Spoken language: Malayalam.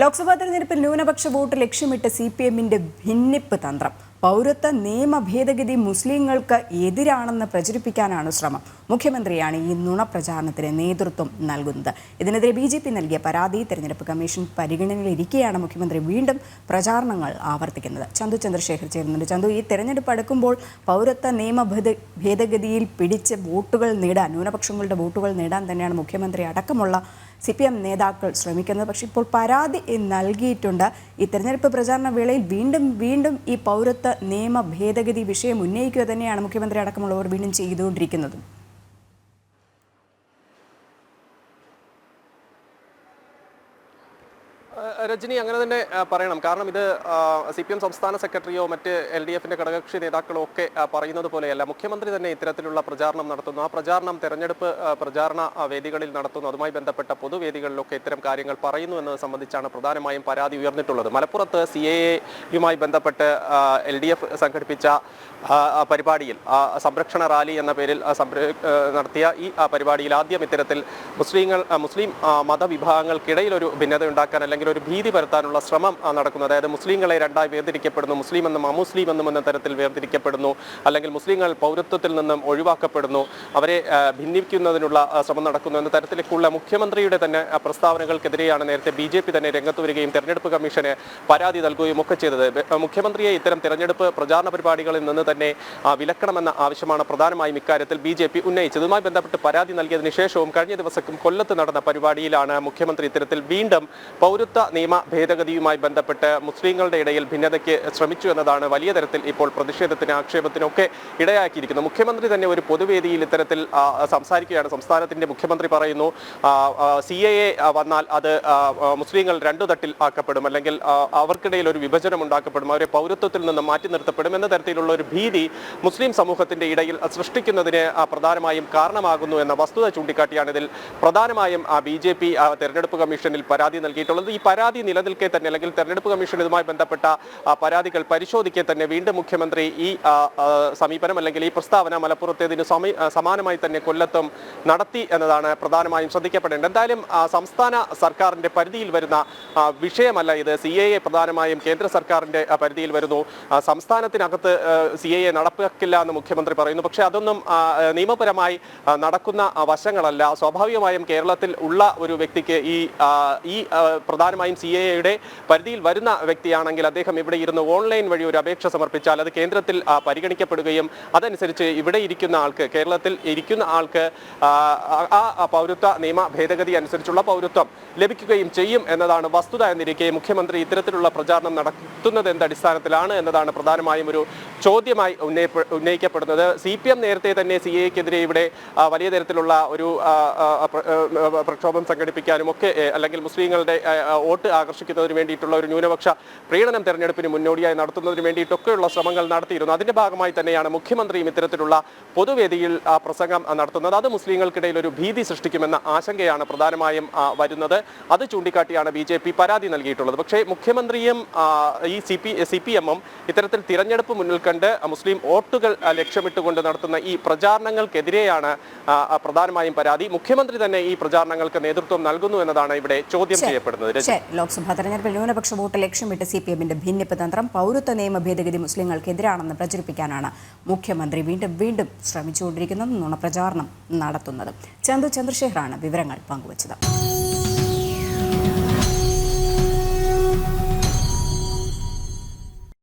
ലോക്സഭാ തെരഞ്ഞെടുപ്പിൽ ന്യൂനപക്ഷ വോട്ട് ലക്ഷ്യമിട്ട് സി പി എമ്മിന്റെ ഭിന്നിപ്പ് തന്ത്രം. പൗരത്വ നിയമ ഭേദഗതി മുസ്ലിങ്ങൾക്ക് എതിരാണെന്ന് പ്രചരിപ്പിക്കാനാണ് ശ്രമം. മുഖ്യമന്ത്രിയാണ് ഈ നുണപ്രചാരണത്തിന് നേതൃത്വം നൽകുന്നത്. ഇതിനെതിരെ ബി ജെ പി നൽകിയ പരാതി തെരഞ്ഞെടുപ്പ് കമ്മീഷൻ പരിഗണനയിലിരിക്കെയാണ് മുഖ്യമന്ത്രി വീണ്ടും പ്രചാരണങ്ങൾ ആവർത്തിക്കുന്നത്. ചന്തു ചന്ദ്രശേഖർ ചേരുന്നുണ്ട്. ചന്തു ഈ തെരഞ്ഞെടുപ്പ് അടുക്കുമ്പോൾ പൗരത്വ നിയമ ഭേദ ഭേദഗതിയിൽ പിടിച്ച് വോട്ടുകൾ നേടാൻ ന്യൂനപക്ഷങ്ങളുടെ വോട്ടുകൾ നേടാൻ തന്നെയാണ് മുഖ്യമന്ത്രി അടക്കമുള്ള സി പി എം നേതാക്കൾ ശ്രമിക്കുന്നത്. പക്ഷേ ഇപ്പോൾ പരാതി നൽകിയിട്ടുണ്ട്. ഈ തെരഞ്ഞെടുപ്പ് പ്രചാരണ വേളയിൽ വീണ്ടും വീണ്ടും ഈ പൗരത്വ നിയമ ഭേദഗതി വിഷയം ഉന്നയിക്കുക തന്നെയാണ് മുഖ്യമന്ത്രി അടക്കമുള്ളവർ വീണ്ടും ചെയ്തുകൊണ്ടിരിക്കുന്നത്. രജനി അങ്ങനെ തന്നെ പറയണം. കാരണം ഇത് സി പി എം സംസ്ഥാന സെക്രട്ടറിയോ മറ്റ് എൽ ഡി എഫിന്റെ ഘടകകക്ഷി നേതാക്കളോ ഒക്കെ പറയുന്നത് പോലെയല്ല. മുഖ്യമന്ത്രി തന്നെ ഇത്തരത്തിലുള്ള പ്രചാരണം നടത്തുന്നു. ആ പ്രചാരണം തെരഞ്ഞെടുപ്പ് പ്രചാരണ വേദികളിൽ നടത്തുന്നു. അതുമായി ബന്ധപ്പെട്ട പൊതുവേദികളിലൊക്കെ ഇത്തരം കാര്യങ്ങൾ പറയുന്നു എന്നത് സംബന്ധിച്ചാണ് പ്രധാനമായും പരാതി ഉയർന്നിട്ടുള്ളത്. മലപ്പുറത്ത് സി എ യുമായി ബന്ധപ്പെട്ട് എൽ ഡി എഫ് സംഘടിപ്പിച്ച പരിപാടിയിൽ സംരക്ഷണ റാലി എന്ന പേരിൽ നടത്തിയ ഈ പരിപാടിയിൽ ആദ്യം ഇത്തരത്തിൽ മുസ്ലിങ്ങൾ മുസ്ലിം മതവിഭാഗങ്ങൾക്കിടയിൽ ഒരു ഭിന്നത ഉണ്ടാക്കാൻ അല്ലെങ്കിൽ ഒരു ഭീതി പരത്താനുള്ള ശ്രമം നടക്കുന്നത് നടക്കുന്നു. അതായത് മുസ്ലിങ്ങളെ രണ്ടായി വേർതിരിക്കപ്പെടുന്നു. മുസ്ലിം എന്നും അമുസ്ലിം എന്നും എന്ന തരത്തിൽ വേർതിരിക്കപ്പെടുന്നു. അല്ലെങ്കിൽ മുസ്ലിങ്ങൾ പൗരത്വത്തിൽ നിന്നും ഒഴിവാക്കപ്പെടുന്നു. അവരെ ഭിന്നിപ്പിക്കുന്നതിനുള്ള ശ്രമം നടക്കുന്നു എന്ന തരത്തിലേക്കുള്ള മുഖ്യമന്ത്രിയുടെ തന്നെ പ്രസ്താവനകൾക്കെതിരെയാണ് നേരത്തെ ബി ജെ പി തന്നെ രംഗത്ത് വരികയും തെരഞ്ഞെടുപ്പ് കമ്മീഷന് പരാതി നൽകുകയും ഒക്കെ ചെയ്തത്. മുഖ്യമന്ത്രിയെ ഇത്തരം തെരഞ്ഞെടുപ്പ് പ്രചാരണ പരിപാടികളിൽ നിന്ന് തന്നെ വിലക്കണമെന്ന ആവശ്യമാണ് പ്രധാനമായും ഇക്കാര്യത്തിൽ ബി ജെ പി ഉന്നയിച്ചത്. ഇതുമായി ബന്ധപ്പെട്ട് പരാതി നൽകിയതിനു ശേഷവും കഴിഞ്ഞ ദിവസം കൊല്ലത്ത് നടന്ന പരിപാടിയിലാണ് മുഖ്യമന്ത്രി ഇത്തരത്തിൽ വീണ്ടും പൗരത്വ നിയമ ഭേദഗതിയുമായി ബന്ധപ്പെട്ട് മുസ്ലിങ്ങളുടെ ഇടയിൽ ഭിന്നതയ്ക്ക് ശ്രമിച്ചു എന്നതാണ് വലിയ തരത്തിൽ ഇപ്പോൾ പ്രതിഷേധത്തിന് ആക്ഷേപത്തിനൊക്കെ ഇടയാക്കിയിരിക്കുന്നത്. മുഖ്യമന്ത്രി തന്നെ ഒരു പൊതുവേദിയിൽ ഇത്തരത്തിൽ സംസാരിക്കുകയാണ്. സംസ്ഥാനത്തിന്റെ മുഖ്യമന്ത്രി പറയുന്നു സി എ എ വന്നാൽ അത് മുസ്ലിങ്ങൾ രണ്ടു തട്ടിൽ ആക്കപ്പെടും. അല്ലെങ്കിൽ അവർക്കിടയിൽ ഒരു വിഭജനം ഉണ്ടാക്കപ്പെടും. അവരെ പൗരത്വത്തിൽ നിന്ന് മാറ്റി നിർത്തപ്പെടും എന്ന തരത്തിലുള്ള ഒരു ഭീതി മുസ്ലിം സമൂഹത്തിന്റെ ഇടയിൽ സൃഷ്ടിക്കുന്നതിന് പ്രധാനമായും കാരണമാകുന്നു എന്ന വസ്തുത ചൂണ്ടിക്കാട്ടിയാണ് ഇതിൽ പ്രധാനമായും ബി ജെ പി തെരഞ്ഞെടുപ്പ് കമ്മീഷനിൽ പരാതി നൽകിയിട്ടുള്ളത്. ഈ പരാതി നിലനിൽക്കെ തന്നെ അല്ലെങ്കിൽ തെരഞ്ഞെടുപ്പ് കമ്മീഷൻ ഇതുമായി ബന്ധപ്പെട്ട പരാതികൾ പരിശോധിക്കെ തന്നെ വീണ്ടും മുഖ്യമന്ത്രി ഈ സമീപനം അല്ലെങ്കിൽ ഈ പ്രസ്താവന മലപ്പുറത്തേതിന് സമി- സമാനമായി തന്നെ കൊല്ലത്തും നടത്തി എന്നതാണ് പ്രധാനമായും ശ്രദ്ധിക്കപ്പെടേണ്ടത്. എന്തായാലും സംസ്ഥാന സർക്കാരിന്റെ പരിധിയിൽ വരുന്ന വിഷയമല്ല ഇത്. സി എ പ്രധാനമായും കേന്ദ്ര സർക്കാരിന്റെ പരിധിയിൽ വരുന്നു. സംസ്ഥാനത്തിനകത്ത് സി എ എ നടപ്പാക്കില്ല എന്ന് മുഖ്യമന്ത്രി പറയുന്നു. പക്ഷേ അതൊന്നും നിയമപരമായി നടക്കുന്ന വശങ്ങളല്ല. സ്വാഭാവികമായും കേരളത്തിൽ ഉള്ള ഒരു വ്യക്തിക്ക് ഈ ഈ പ്രധാനമായും സി എ എയുടെ പരിധിയിൽ വരുന്ന വ്യക്തിയാണെങ്കിൽ അദ്ദേഹം ഇവിടെ ഇരുന്ന് ഓൺലൈൻ വഴി ഒരു അപേക്ഷ സമർപ്പിച്ചാൽ അത് കേന്ദ്രത്തിൽ പരിഗണിക്കപ്പെടുകയും അതനുസരിച്ച് ഇവിടെ ഇരിക്കുന്ന ആൾക്ക് കേരളത്തിൽ ഇരിക്കുന്ന ആൾക്ക് ആ, പൗരത്വ നിയമ ഭേദഗതി അനുസരിച്ചുള്ള പൗരത്വം ലഭിക്കുകയും ചെയ്യും എന്നതാണ് വസ്തുത എന്നിരിക്കെ മുഖ്യമന്ത്രി ഇത്തരത്തിലുള്ള പ്രചാരണം നടത്തുന്നത് എന്ത് അടിസ്ഥാനത്തിലാണ് എന്നതാണ് പ്രധാനമായും ഒരു ചോദ്യമായി ഉന്നയിക്കപ്പെടുന്നത്. സി പി എം നേരത്തെ തന്നെ സി എക്കെതിരെ ഇവിടെ വലിയ തരത്തിലുള്ള ഒരു പ്രക്ഷോഭം സംഘടിപ്പിക്കാനും ഒക്കെ അല്ലെങ്കിൽ മുസ്ലിങ്ങളുടെ ആ, വോട്ട് ആകർഷിക്കുന്നതിന് വേണ്ടിയിട്ടുള്ള ഒരു ന്യൂനപക്ഷ പ്രീണനം തെരഞ്ഞെടുപ്പിന് മുന്നോടിയായി നടത്തുന്നതിന് വേണ്ടിയിട്ടൊക്കെയുള്ള ശ്രമങ്ങൾ നടത്തിയിരുന്നു. അതിന്റെ ഭാഗമായി തന്നെയാണ് മുഖ്യമന്ത്രിയും ഇത്തരത്തിലുള്ള പൊതുവേദിയിൽ ആ, പ്രസംഗം നടത്തുന്നത്. അത് മുസ്ലിങ്ങൾക്കിടയിൽ ഒരു ഭീതി സൃഷ്ടിക്കുമെന്ന ആശങ്കയാണ് പ്രധാനമായും വരുന്നത്. അത് ചൂണ്ടിക്കാട്ടിയാണ് ബി ജെ പി പരാതി നൽകിയിട്ടുള്ളത്. പക്ഷേ മുഖ്യമന്ത്രിയും ഈ സി പി സി പി എമ്മും ഇത്തരത്തിൽ തിരഞ്ഞെടുപ്പ് മുന്നിൽ കണ്ട് മുസ്ലിം വോട്ടുകൾ ലക്ഷ്യമിട്ടുകൊണ്ട് നടത്തുന്ന ഈ പ്രചാരണങ്ങൾക്കെതിരെയാണ് പ്രധാനമായും പരാതി. മുഖ്യമന്ത്രി തന്നെ ഈ പ്രചാരണങ്ങൾക്ക് നേതൃത്വം നൽകുന്നു എന്നതാണ് ഇവിടെ ചോദ്യം ചെയ്യപ്പെടുന്നത്. ലോക്സഭാ തെരഞ്ഞെടുപ്പിൽ ന്യൂനപക്ഷ വോട്ട് ലക്ഷ്യമിട്ട് സി പി എമ്മിന്റെ ഭിന്നിപ്പ് തന്ത്രം പൗരത്വ നിയമ ഭേദഗതി മുസ്ലിങ്ങൾക്കെതിരാണെന്ന് പ്രചരിപ്പിക്കാനാണ് മുഖ്യമന്ത്രി വീണ്ടും വീണ്ടും ശ്രമിച്ചുകൊണ്ടിരിക്കുന്നത് നുണപ്രചാരണം നടത്തുന്നത്. ചന്തു ചന്ദ്രശേഖറാണ് വിവരങ്ങൾ പങ്കുവച്ചത്.